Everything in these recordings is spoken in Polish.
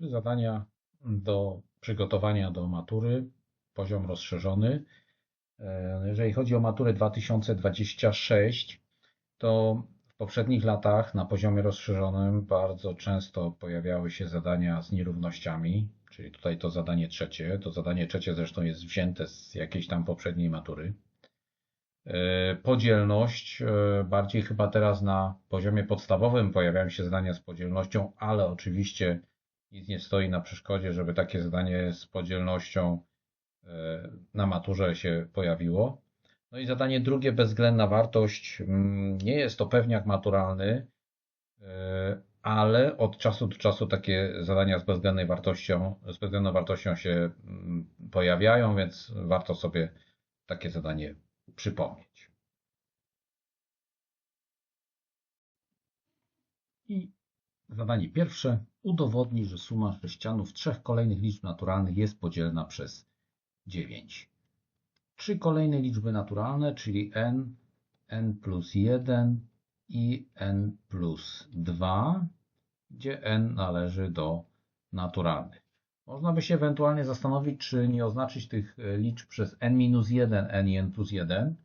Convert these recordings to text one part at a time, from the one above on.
Zadania do przygotowania do matury, poziom rozszerzony. E, Jeżeli chodzi o maturę 2026, to w poprzednich latach na poziomie rozszerzonym bardzo często pojawiały się zadania z nierównościami, czyli tutaj to zadanie trzecie. To zadanie trzecie zresztą jest wzięte z jakiejś tam poprzedniej matury. E, Podzielność, e, bardziej chyba teraz na poziomie podstawowym pojawiają się zadania z podzielnością, ale oczywiście nic nie stoi na przeszkodzie, żeby takie zadanie z podzielnością e, na maturze się pojawiło. No i zadanie drugie, bezwzględna wartość. Mm, Nie jest to pewniak maturalny, e, ale od czasu do czasu takie zadania z bezwzględnej wartością, z bezwzględną wartością się mm, pojawiają, więc warto sobie takie zadanie przypomnieć. I zadanie pierwsze. Udowodnij, że suma sześcianów trzech kolejnych liczb naturalnych jest podzielna przez 9. Trzy kolejne liczby naturalne, czyli n, n plus 1 i n plus 2, gdzie n należy do naturalnych. Można by się ewentualnie zastanowić, czy nie oznaczyć tych e, liczb przez n minus 1, n i n plus 1,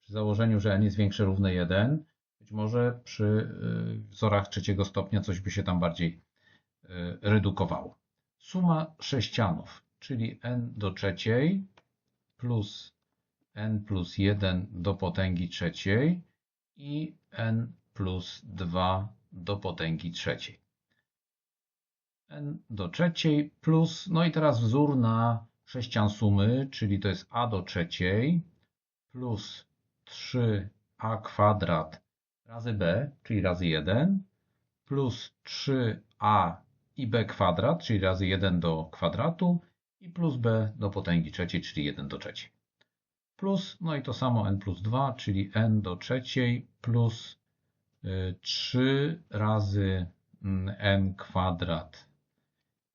przy założeniu, że n jest większe równe 1. Być może przy y, wzorach trzeciego stopnia coś by się tam bardziej y, redukowało. Suma sześcianów, czyli n do trzeciej plus n plus 1 do potęgi trzeciej i n plus 2 do potęgi trzeciej. n do trzeciej plus, no i teraz wzór na sześcian sumy, czyli to jest a do trzeciej plus 3a kwadrat razy b, czyli razy 1, plus 3a i b kwadrat, czyli razy 1 do kwadratu i plus b do potęgi trzeciej, czyli 1 do trzeciej. Plus, no i to samo n plus 2, czyli n do trzeciej plus 3 razy mm, n kwadrat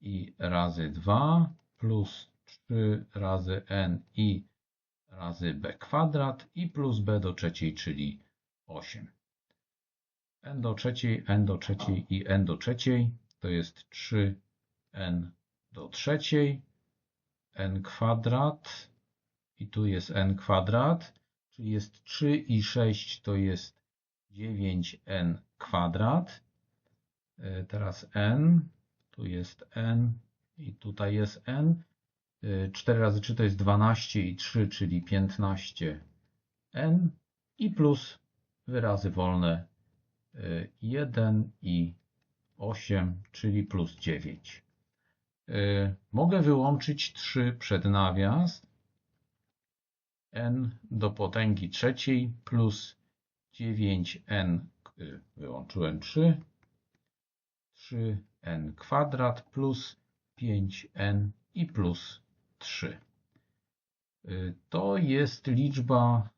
i razy 2 plus 3 razy n i razy b kwadrat i plus b do trzeciej, czyli 8 n do trzeciej, n do trzeciej i n do trzeciej. To jest 3n do trzeciej, n kwadrat. I tu jest n kwadrat, czyli jest 3 i 6 to jest 9n kwadrat. E, Teraz n, tu jest n. I tutaj jest n. 4 razy 3 to jest 12 i 3, czyli 15n i plus wyrazy wolne 1 i 8, czyli plus 9. Y, mogę wyłączyć 3 przed nawias. n do potęgi trzeciej plus 9n, y, wyłączyłem 3, 3n kwadrat plus 5n i plus 3. Y, to jest liczba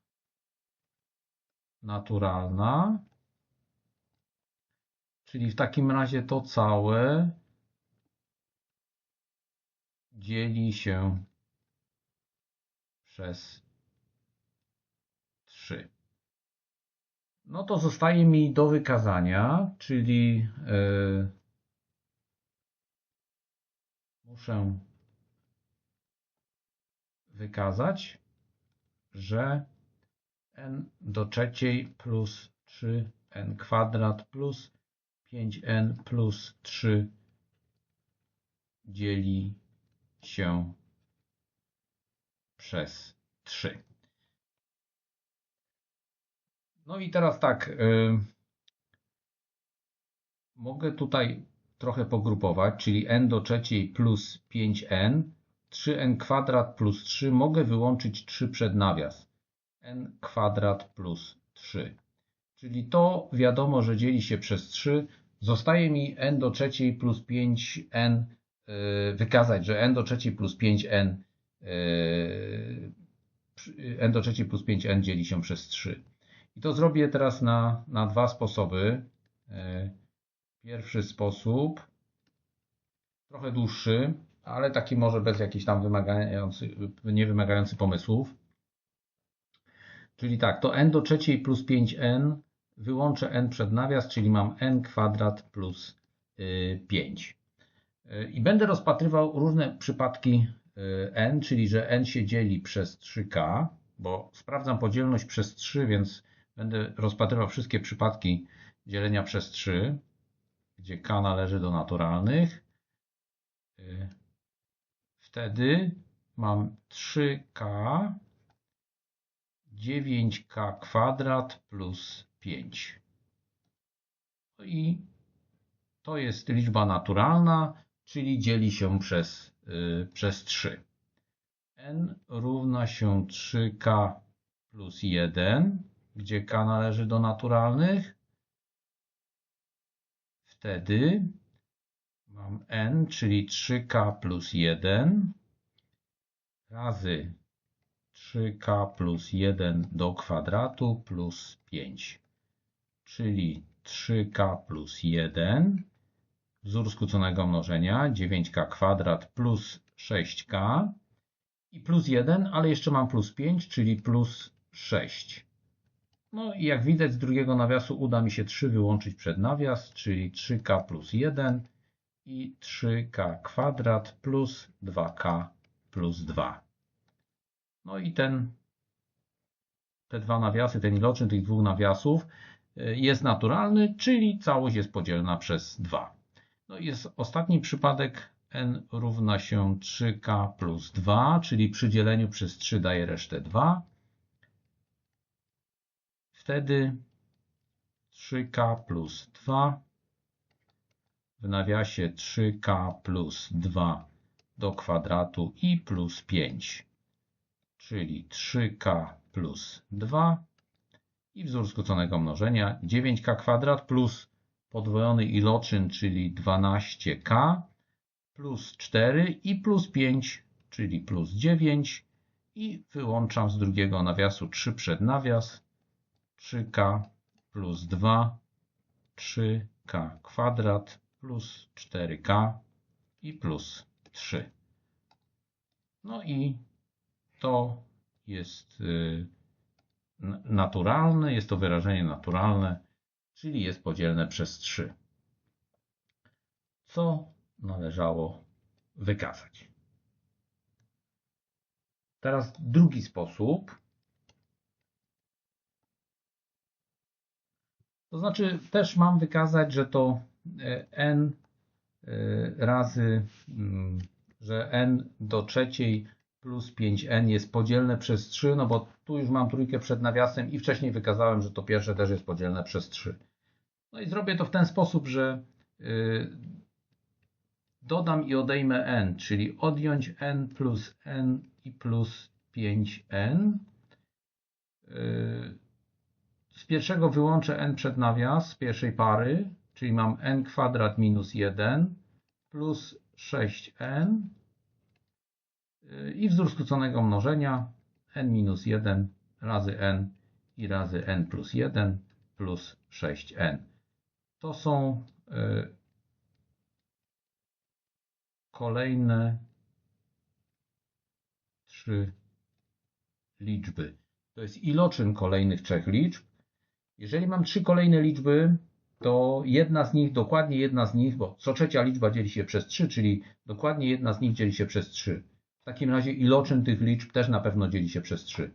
naturalna, Czyli w takim razie to całe dzieli się przez 3. No to zostaje mi do wykazania, czyli yy, muszę wykazać, że n do trzeciej plus 3n kwadrat plus 5n plus 3 dzieli się przez 3. No i teraz tak, yy, mogę tutaj trochę pogrupować, czyli n do trzeciej plus 5n, 3n kwadrat plus 3, mogę wyłączyć 3 przed nawias. n kwadrat plus 3. Czyli to wiadomo, że dzieli się przez 3, Zostaje mi n do trzeciej plus 5n y, wykazać, że n do trzeciej plus 5n y, n do trzeciej plus 5n dzieli się przez 3. I to zrobię teraz na, na dwa sposoby. Y, pierwszy sposób, trochę dłuższy, ale taki może bez jakichś tam wymagający, nie wymagający pomysłów. Czyli tak, to n do trzeciej plus 5n wyłączę n przed nawias, czyli mam n kwadrat plus 5. Y, I będę rozpatrywał różne przypadki y, n, czyli że n się dzieli przez 3k, bo sprawdzam podzielność przez 3, więc będę rozpatrywał wszystkie przypadki dzielenia przez 3, gdzie k należy do naturalnych. Y, Wtedy mam 3k 9k kwadrat plus 5. No i to jest liczba naturalna, czyli dzieli się przez, yy, przez 3. n równa się 3k plus 1, gdzie k należy do naturalnych. Wtedy mam n, czyli 3k plus 1 razy 3k plus 1 do kwadratu plus 5, czyli 3k plus 1, wzór skróconego mnożenia, 9k kwadrat plus 6k i plus 1, ale jeszcze mam plus 5, czyli plus 6. No i jak widać z drugiego nawiasu uda mi się 3 wyłączyć przed nawias, czyli 3k plus 1 i 3k kwadrat plus 2k plus 2. No i ten, te dwa nawiasy, ten iloczyn tych dwóch nawiasów jest naturalny, czyli całość jest podzielna przez 2. No jest ostatni przypadek n równa się 3k plus 2, czyli przy dzieleniu przez 3 daje resztę 2. Wtedy 3k plus 2 w nawiasie 3k plus 2 do kwadratu i plus 5 czyli 3k plus 2 i wzór skróconego mnożenia. 9k kwadrat plus podwojony iloczyn, czyli 12k plus 4 i plus 5, czyli plus 9 i wyłączam z drugiego nawiasu 3 przed nawias. 3k plus 2 3k kwadrat plus 4k i plus 3. No i to jest y, naturalne, jest to wyrażenie naturalne, czyli jest podzielne przez 3. Co należało wykazać? Teraz drugi sposób. To znaczy też mam wykazać, że to e, n e, razy, mm, że n do trzeciej plus 5n jest podzielne przez 3, no bo tu już mam trójkę przed nawiasem i wcześniej wykazałem, że to pierwsze też jest podzielne przez 3. No i zrobię to w ten sposób, że yy, dodam i odejmę n, czyli odjąć n plus n i plus 5n. Yy, z pierwszego wyłączę n przed nawias, z pierwszej pary, czyli mam n kwadrat minus 1 plus 6n i wzór skróconego mnożenia n-1 razy n i razy n plus 1 plus 6n. To są e, kolejne trzy liczby. To jest iloczyn kolejnych trzech liczb. Jeżeli mam trzy kolejne liczby, to jedna z nich, dokładnie jedna z nich, bo co trzecia liczba dzieli się przez 3, czyli dokładnie jedna z nich dzieli się przez 3. Takim razie iloczyn tych liczb też na pewno dzieli się przez 3.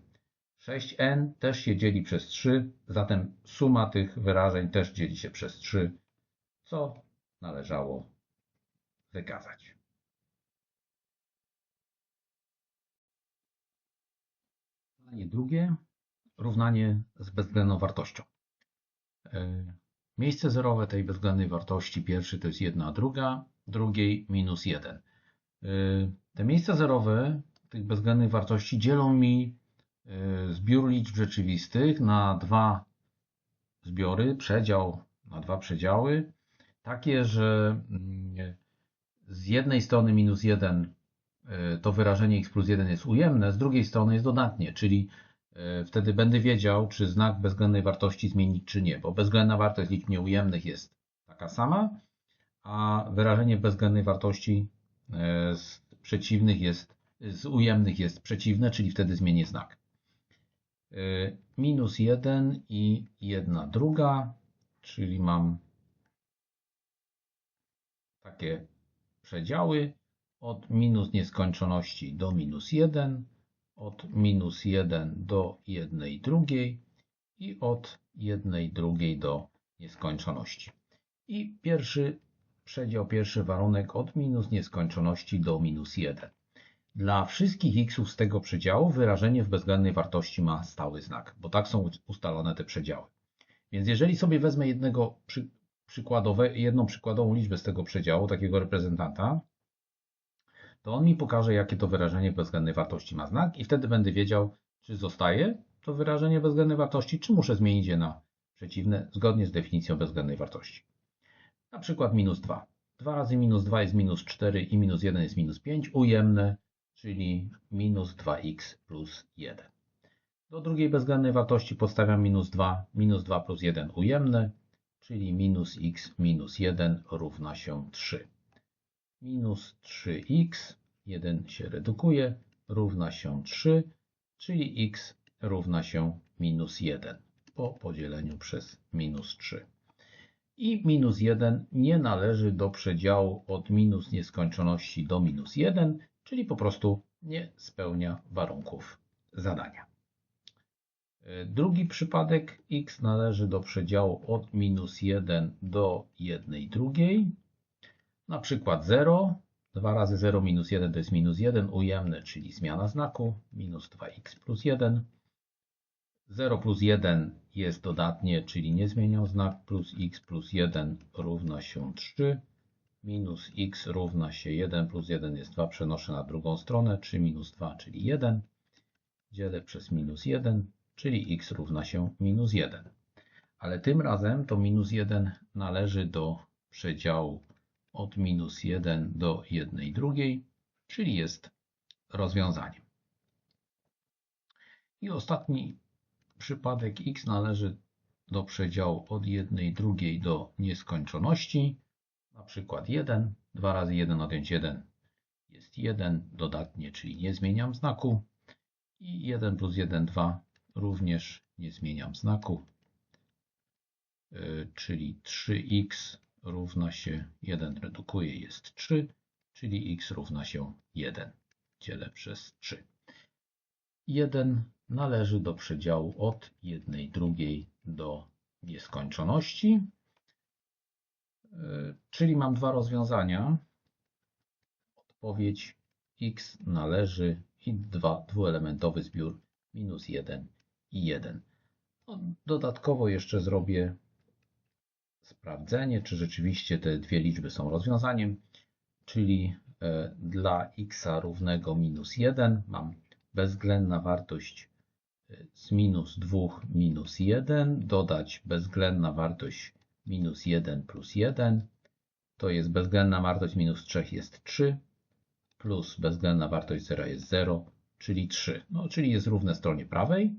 6n też się dzieli przez 3, zatem suma tych wyrażeń też dzieli się przez 3, co należało wykazać. Równanie drugie, równanie z bezwzględną wartością. E, miejsce zerowe tej bezwzględnej wartości pierwszy to jest 1 druga, drugiej minus 1. Te miejsca zerowe tych bezwzględnych wartości dzielą mi e, zbiór liczb rzeczywistych na dwa zbiory, przedział na dwa przedziały, takie, że mm, z jednej strony minus 1 e, to wyrażenie x plus 1 jest ujemne, z drugiej strony jest dodatnie, czyli wtedy będę wiedział, czy znak bezwzględnej wartości zmienić, czy nie, bo bezwzględna wartość liczb nieujemnych jest taka sama, a wyrażenie bezwzględnej wartości z przeciwnych jest, z ujemnych jest przeciwne, czyli wtedy zmienię znak. E, minus 1 i 1 druga, czyli mam takie przedziały od minus nieskończoności do minus 1, od minus 1 do 1 drugiej i od 1 drugiej do nieskończoności. I pierwszy przedział, pierwszy warunek od minus nieskończoności do minus 1. Dla wszystkich xów z tego przedziału wyrażenie w bezwzględnej wartości ma stały znak, bo tak są ustalone te przedziały. Więc jeżeli sobie wezmę jednego przy, przykładowe, jedną przykładową liczbę z tego przedziału, takiego reprezentanta, to on mi pokaże, jakie to wyrażenie w bezwzględnej wartości ma znak i wtedy będę wiedział, czy zostaje to wyrażenie bezwzględnej wartości, czy muszę zmienić je na przeciwne, zgodnie z definicją bezwzględnej wartości. Na przykład minus 2. 2 razy minus 2 jest minus 4 i minus 1 jest minus 5. Ujemne, czyli minus 2x plus 1. Do drugiej bezwzględnej wartości podstawiam minus 2. Minus 2 plus 1 ujemne, czyli minus x minus 1 równa się 3. Minus 3x, 1 się redukuje, równa się 3, czyli x równa się minus 1 po podzieleniu przez minus 3 i minus 1 nie należy do przedziału od minus nieskończoności do minus 1, czyli po prostu nie spełnia warunków zadania. Drugi przypadek x należy do przedziału od minus 1 do 1 drugiej. Na przykład 0. 2 razy 0 minus 1 to jest minus 1 ujemne, czyli zmiana znaku. Minus 2x plus 1. 0 plus 1 jest dodatnie, czyli nie zmieniam znak, plus x plus 1 równa się 3, minus x równa się 1 plus 1 jest 2, przenoszę na drugą stronę, 3 minus 2, czyli 1, dzielę przez minus 1, czyli x równa się minus 1. Ale tym razem to minus 1 należy do przedziału od minus 1 do 1 drugiej, czyli jest rozwiązaniem. I ostatni Przypadek x należy do przedziału od 1 drugiej do nieskończoności. Na przykład 1. 2 razy 1 odjąć 1 jest 1 dodatnie, czyli nie zmieniam znaku. I 1 plus 1, 2 również nie zmieniam znaku. Yy, czyli 3x równa się 1 redukuje jest 3, czyli x równa się 1. Dzielę przez 3. 1 należy do przedziału od 1 drugiej do nieskończoności. E, czyli mam dwa rozwiązania. Odpowiedź x należy i dwa, dwuelementowy zbiór minus 1 i 1. No, dodatkowo jeszcze zrobię sprawdzenie, czy rzeczywiście te dwie liczby są rozwiązaniem, czyli e, dla x równego minus 1 mam bezwzględna wartość z minus 2 minus 1, dodać bezwzględna wartość minus 1 plus 1, to jest bezwzględna wartość minus 3 jest 3, plus bezwzględna wartość 0 jest 0, czyli 3, no, czyli jest równe stronie prawej.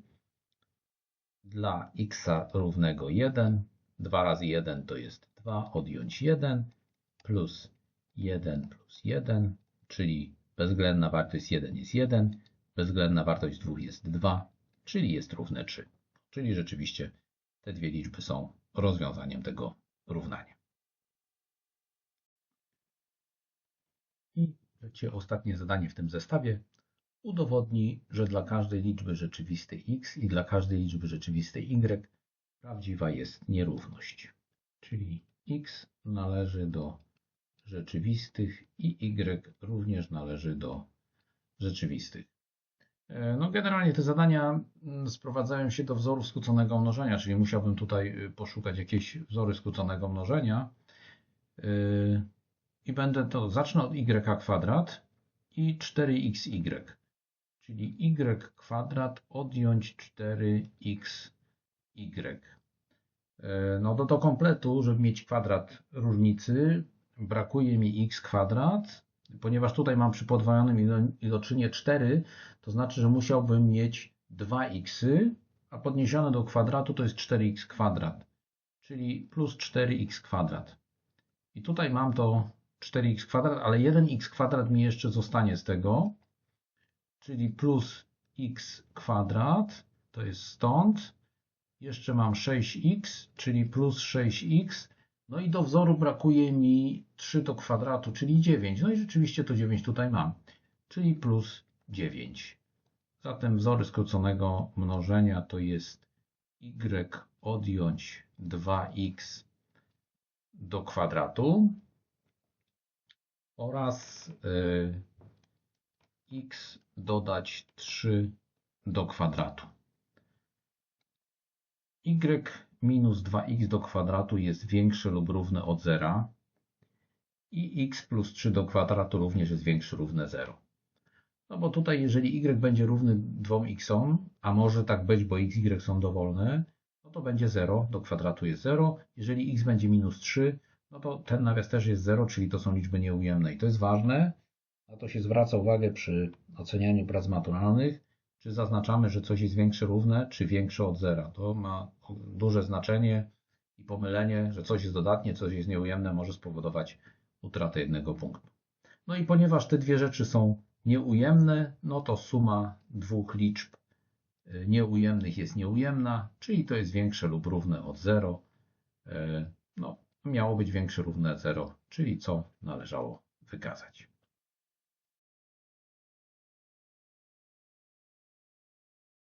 Dla x równego 1, 2 razy 1 to jest 2, odjąć 1, plus 1 plus 1, czyli bezwzględna wartość 1 jest 1, bezwzględna wartość 2 jest 2, czyli jest równe 3. Czyli rzeczywiście te dwie liczby są rozwiązaniem tego równania. I trzecie, ostatnie zadanie w tym zestawie. Udowodnij, że dla każdej liczby rzeczywistej x i dla każdej liczby rzeczywistej y prawdziwa jest nierówność. Czyli x należy do rzeczywistych i y również należy do rzeczywistych. E, no generalnie te zadania mm, sprowadzają się do wzorów skróconego mnożenia, czyli musiałbym tutaj y, poszukać jakieś wzory skróconego mnożenia. Y, i będę to, zacznę od y kwadrat i 4xy, czyli y kwadrat odjąć 4xy. E, no do, do kompletu, żeby mieć kwadrat różnicy, brakuje mi x kwadrat, ponieważ tutaj mam przy podwojonym iloczynie 4, to znaczy, że musiałbym mieć 2x, a podniesione do kwadratu to jest 4x kwadrat, czyli plus 4x kwadrat. I tutaj mam to 4x kwadrat, ale 1x kwadrat mi jeszcze zostanie z tego, czyli plus x kwadrat, to jest stąd. Jeszcze mam 6x, czyli plus 6x No i do wzoru brakuje mi 3 do kwadratu, czyli 9. No i rzeczywiście to 9 tutaj mam, czyli plus 9. Zatem wzory skróconego mnożenia to jest y odjąć 2x do kwadratu oraz y, x dodać 3 do kwadratu. Y minus 2x do kwadratu jest większe lub równe od zera i x plus 3 do kwadratu również jest większe równe 0. No bo tutaj jeżeli y będzie równy 2x, a może tak być, bo x, y są dowolne, no to będzie 0, do kwadratu jest 0. Jeżeli x będzie minus 3, no to ten nawias też jest 0, czyli to są liczby nieujemne. I to jest ważne, na to się zwraca uwagę przy ocenianiu prac maturalnych, czy zaznaczamy, że coś jest większe równe, czy większe od zera. To ma duże znaczenie i pomylenie, że coś jest dodatnie, coś jest nieujemne, może spowodować utratę jednego punktu. No i ponieważ te dwie rzeczy są nieujemne, no to suma dwóch liczb y, nieujemnych jest nieujemna, czyli to jest większe lub równe od 0. No, miało być większe równe 0, czyli co należało wykazać.